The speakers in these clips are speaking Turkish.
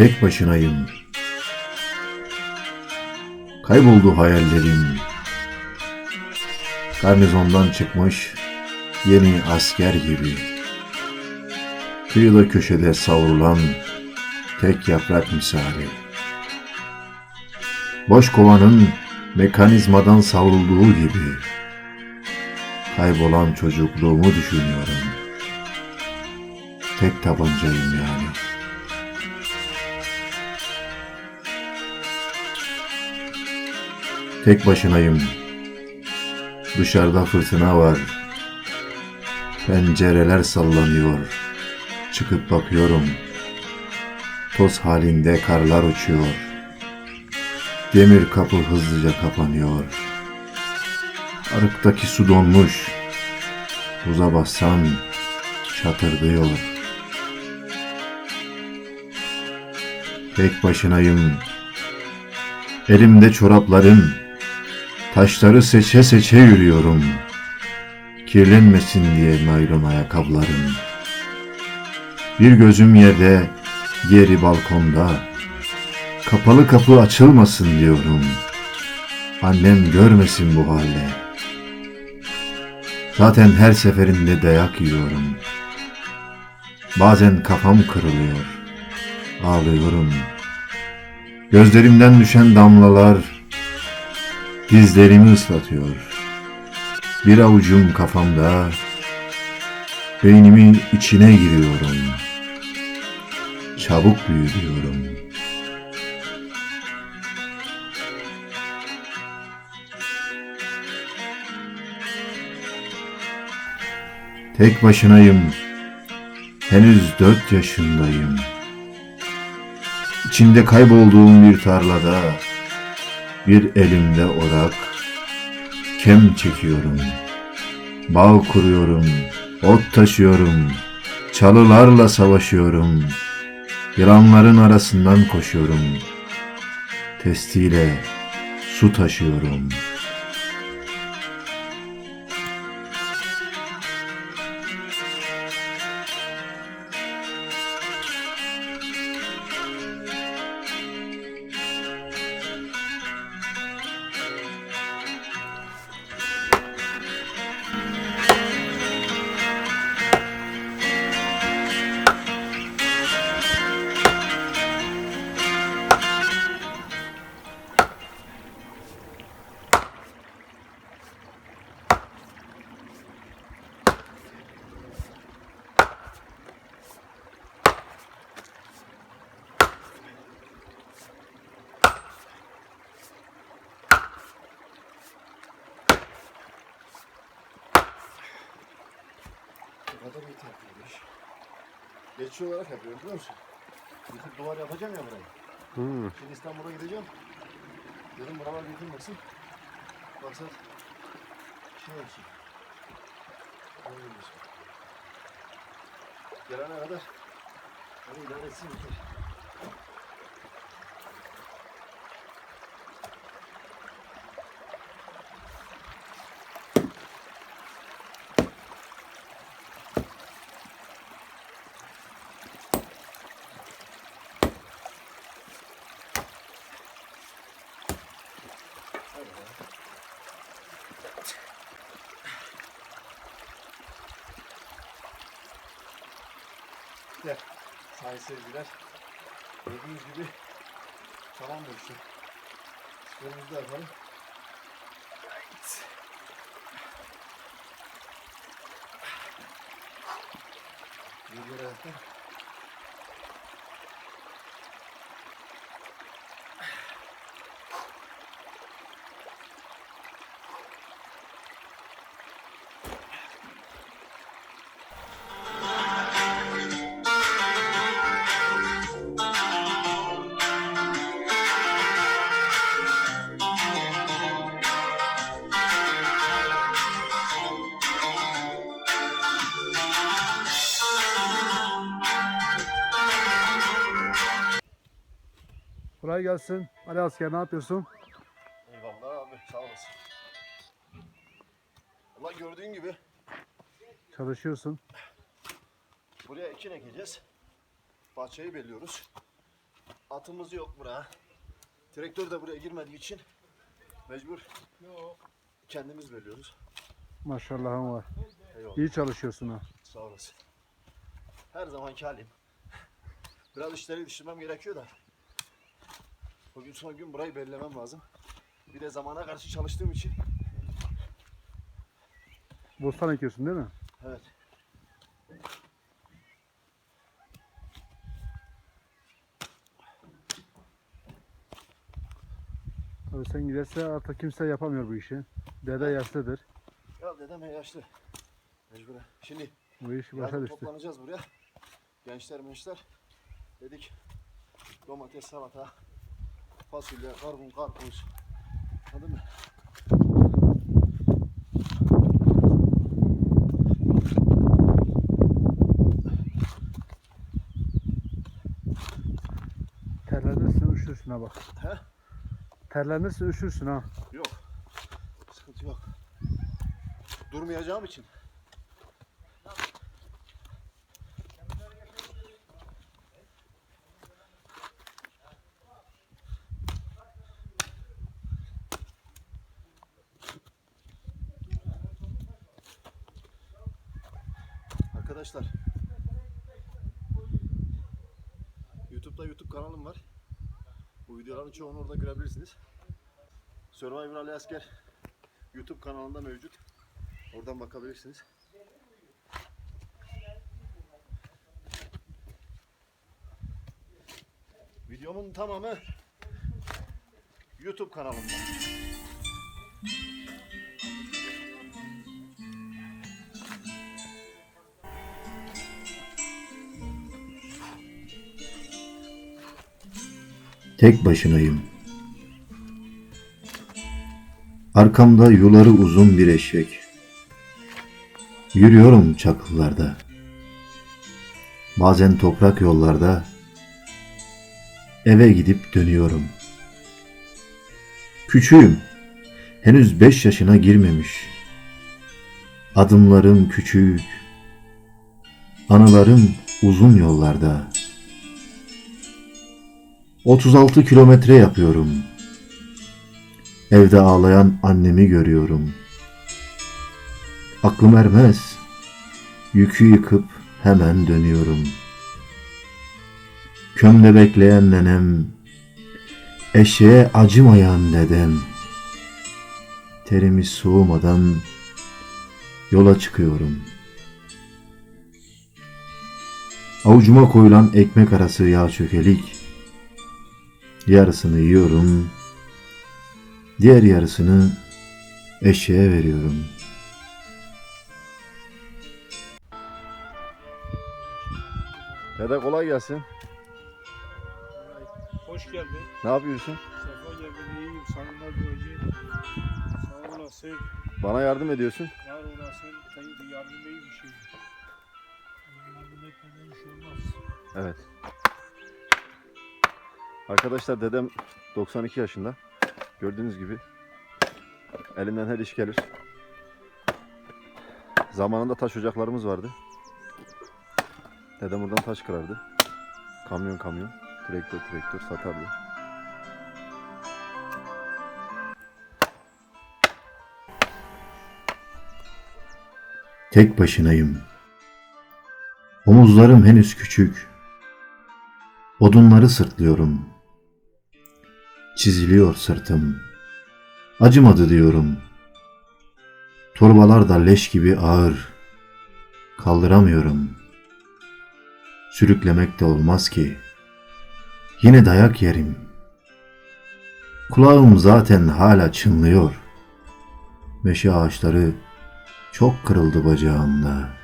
Tek başınayım. Kayboldu hayallerim. Garnizondan çıkmış yeni asker gibi. Kıyıda köşede savrulan tek yaprak misali. Boş kovanın mekanizmadan savrulduğu gibi. Kaybolan çocukluğumu düşünüyorum. Tek tabancayım yani. Tek başınayım. Dışarıda fırtına var. Pencereler sallanıyor. Çıkıp bakıyorum. Toz halinde karlar uçuyor. Demir kapı hızlıca kapanıyor. Arıktaki su donmuş. Buza bassan çatırdıyor. Tek başınayım. Elimde çoraplarım. Taşları seçe seçe yürüyorum. Kirlenmesin diye naylon ayakkabılarım. Bir gözüm yerde, diğeri balkonda. Kapalı kapı açılmasın diyorum. Annem görmesin bu halde. Zaten her seferinde dayak yiyorum. Bazen kafam kırılıyor. Ağlıyorum. Gözlerimden düşen damlalar dizlerimi ıslatıyor. Bir avucum kafamda, beynimin içine giriyorum. Çabuk büyüyorum. Tek başınayım. Henüz dört yaşındayım. İçinde kaybolduğum bir tarlada bir elimde orak kem çekiyorum. Bağ kuruyorum, ot taşıyorum, çalılarla savaşıyorum. Yılanların arasından koşuyorum. Testiyle su taşıyorum. Kadar iyi. Geçici olarak yapıyorum biliyor musun? Yıkıp duvar yapacağım ya burayı. Hmm. Şimdi İstanbul'a gideceğim. Dedim buralar yıkılmasın. Maksat şey olsun. Olsun. Gelene kadar hani idare etsin yeter. Gel. Sayın seyirciler. Gördüğünüz gibi tamam işi. Sporumuzu da yapalım. Evet. Bir yere. Kolay gelsin. Ali Asker ne yapıyorsun? Eyvallah abi sağ olasın. Allah gördüğün gibi Çalışıyorsun. buraya ekin ekeceğiz. Bahçeyi belliyoruz. Atımız yok buraya. Traktör de buraya girmediği için mecbur kendimiz bölüyoruz. Maşallahın var. Eyvallah. İyi çalışıyorsun ha. Sağ olasın. Her zamanki halim. Biraz işleri düşürmem gerekiyor da. Bugün son gün burayı belirlemem lazım. Bir de zamana karşı çalıştığım için. Bostan ekiyorsun değil mi? Evet. Tabii sen giderse artık kimse yapamıyor bu işi. Dede yaşlıdır. Ya dedem yaşlı. Mecburen. Şimdi Bu iş başa düştü. toplanacağız buraya. Gençler gençler. Dedik domates, salata, fasulye, karbon, karpuz. Anladın mı? Terlenirsin üşürsün ha bak. He? Terlenirsin üşürsün ha. Yok. Sıkıntı yok. Durmayacağım için. Arkadaşlar YouTube'da YouTube kanalım var. Bu videoların çoğunu orada görebilirsiniz. Survivor Ali Asker YouTube kanalında mevcut. Oradan bakabilirsiniz. Videomun tamamı YouTube kanalımda. Tek başınayım. Arkamda yuları uzun bir eşek. Yürüyorum çakıllarda. Bazen toprak yollarda. Eve gidip dönüyorum. Küçüğüm. Henüz beş yaşına girmemiş. Adımlarım küçük. Anılarım uzun yollarda. 36 kilometre yapıyorum. Evde ağlayan annemi görüyorum. Aklım ermez. Yükü yıkıp hemen dönüyorum. Kömde bekleyen nenem, eşeğe acımayan dedem. Terimiz soğumadan yola çıkıyorum. Avucuma koyulan ekmek arası yağ çökelik. Yarısını yiyorum. Diğer yarısını eşeğe veriyorum. Dede kolay gelsin. Hoş geldin. Ne yapıyorsun? Sefa geldin. İyiyim. Sanırlar duracağım. Sağ olasın. Bana yardım ediyorsun. Var olasın. Tabii yardım iyi bir şey. Yardım etmeden iş olmaz. Evet. Arkadaşlar dedem 92 yaşında. Gördüğünüz gibi elinden her iş gelir. Zamanında taş ocaklarımız vardı. Dedem buradan taş kırardı. Kamyon kamyon, traktör traktör satardı. Tek başınayım. Omuzlarım henüz küçük. Odunları sırtlıyorum. Çiziliyor sırtım. Acımadı diyorum. Torbalar da leş gibi ağır. Kaldıramıyorum. Sürüklemek de olmaz ki. Yine dayak yerim. Kulağım zaten hala çınlıyor. Meşe ağaçları çok kırıldı bacağımda.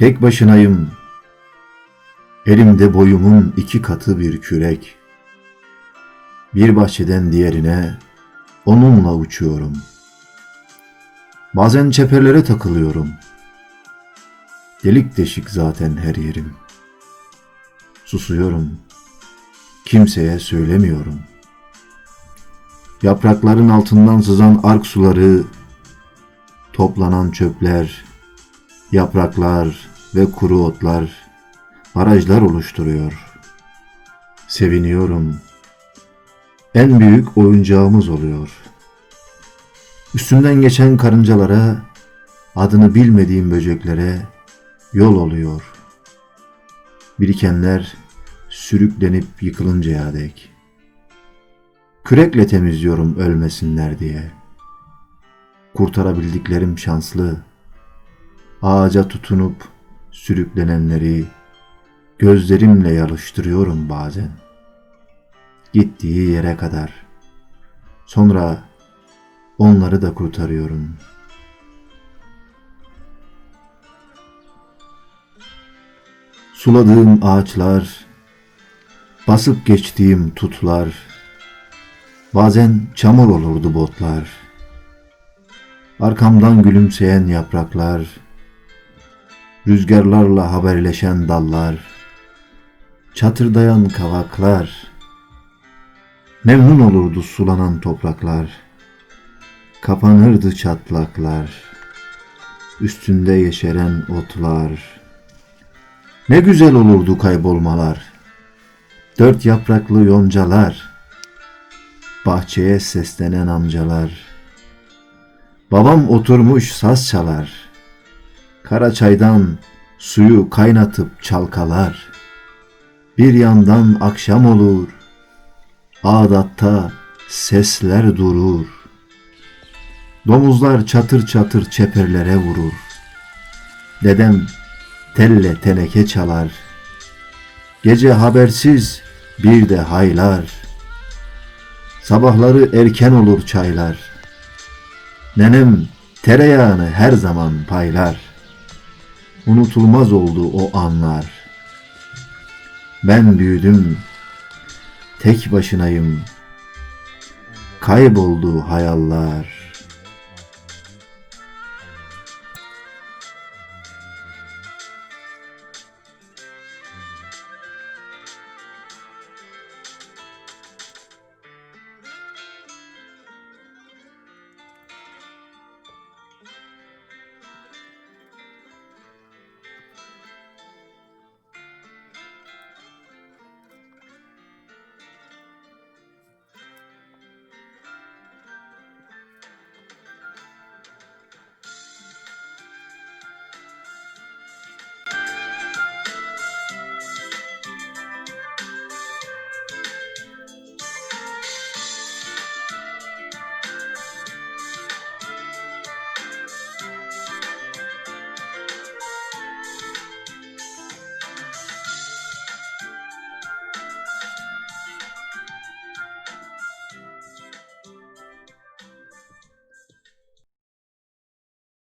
Tek başınayım. Elimde boyumun iki katı bir kürek. Bir bahçeden diğerine onunla uçuyorum. Bazen çeperlere takılıyorum. Delik deşik zaten her yerim. Susuyorum. Kimseye söylemiyorum. Yaprakların altından sızan ark suları, toplanan çöpler, Yapraklar ve kuru otlar barajlar oluşturuyor. Seviniyorum. En büyük oyuncağımız oluyor. Üstümden geçen karıncalara, adını bilmediğim böceklere yol oluyor. Birikenler sürüklenip yıkılıncaya dek. Kürekle temizliyorum ölmesinler diye. Kurtarabildiklerim şanslı. Ağaca tutunup sürüklenenleri gözlerimle yarıştırıyorum bazen. Gittiği yere kadar. Sonra onları da kurtarıyorum. Suladığım ağaçlar, basıp geçtiğim tutlar, bazen çamur olurdu botlar. Arkamdan gülümseyen yapraklar, rüzgarlarla haberleşen dallar, çatırdayan kavaklar, memnun olurdu sulanan topraklar, kapanırdı çatlaklar, üstünde yeşeren otlar. Ne güzel olurdu kaybolmalar, dört yapraklı yoncalar, bahçeye seslenen amcalar. Babam oturmuş saz çalar, kara çaydan suyu kaynatıp çalkalar. Bir yandan akşam olur, ağdatta sesler durur. Domuzlar çatır çatır çeperlere vurur. Dedem telle teneke çalar. Gece habersiz bir de haylar. Sabahları erken olur çaylar. Nenem tereyağını her zaman paylar. Unutulmaz oldu o anlar. Ben büyüdüm, tek başınayım. Kayboldu hayaller.